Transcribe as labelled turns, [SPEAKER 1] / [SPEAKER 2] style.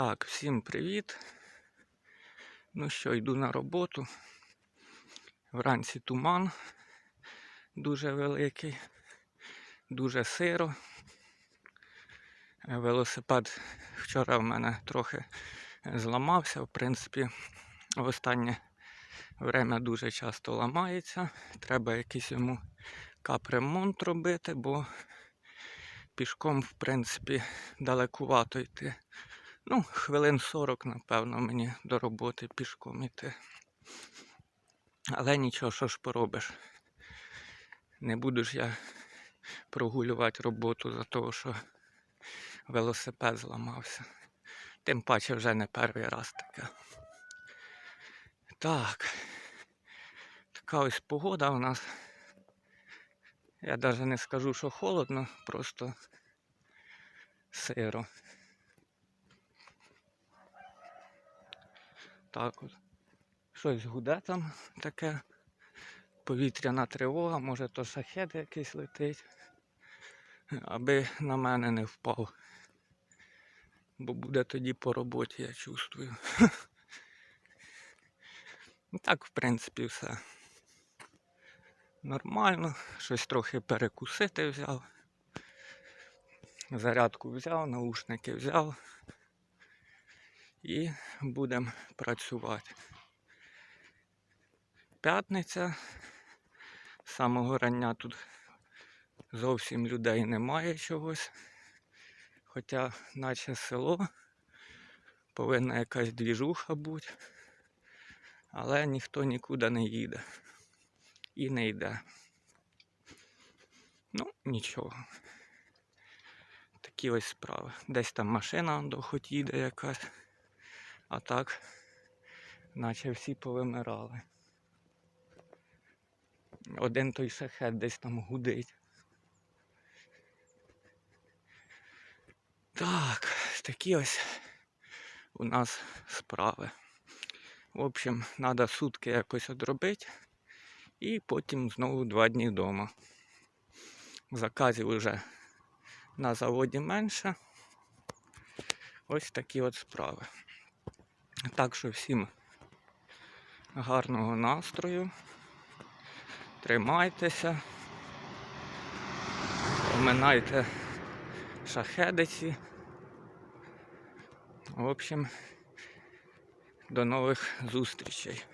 [SPEAKER 1] Так, всім привіт. Ну що, йду на роботу. Вранці туман дуже великий, дуже сиро. Велосипед вчора в мене трохи зламався. В принципі, в останнє время дуже часто ламається. Треба якийсь йому капремонт робити, бо пішком, в принципі, далекувато йти. Ну, хвилин 40, напевно, мені до роботи пішком йти. Але нічого, що ж поробиш. Не буду ж я прогулювати роботу за того, що велосипед зламався. Тим паче вже не перший раз таке. Так. Така ось погода у нас. Я навіть не скажу, що холодно, просто сиро. Так от. Щось гуде там таке. Повітряна тривога, може то шахет якийсь летить. Аби на мене не впав. Бо буде тоді по роботі, я чувствую. Ну, Так, в принципі, все. Нормально. Щось трохи перекусити взяв. Зарядку взяв, наушники взяв. І будемо працювати. П'ятниця. З самого рання тут зовсім людей немає чогось. Хоча наче село, повинна якась двіжуха бути, але ніхто нікуди не їде і не йде. Ну, нічого. Такі ось справи. Десь там машина хоч їде якась, а так, наче всі повимирали. Один той шахет десь там гудить. Так, такі ось у нас справи. В общем, треба сутки якось одробити і потім знову два дні вдома. Заказів вже на заводі менше. Ось такі от справи. Так що всім гарного настрою. Тримайтеся. Оминайте шахедиці. В общем, до нових зустрічей.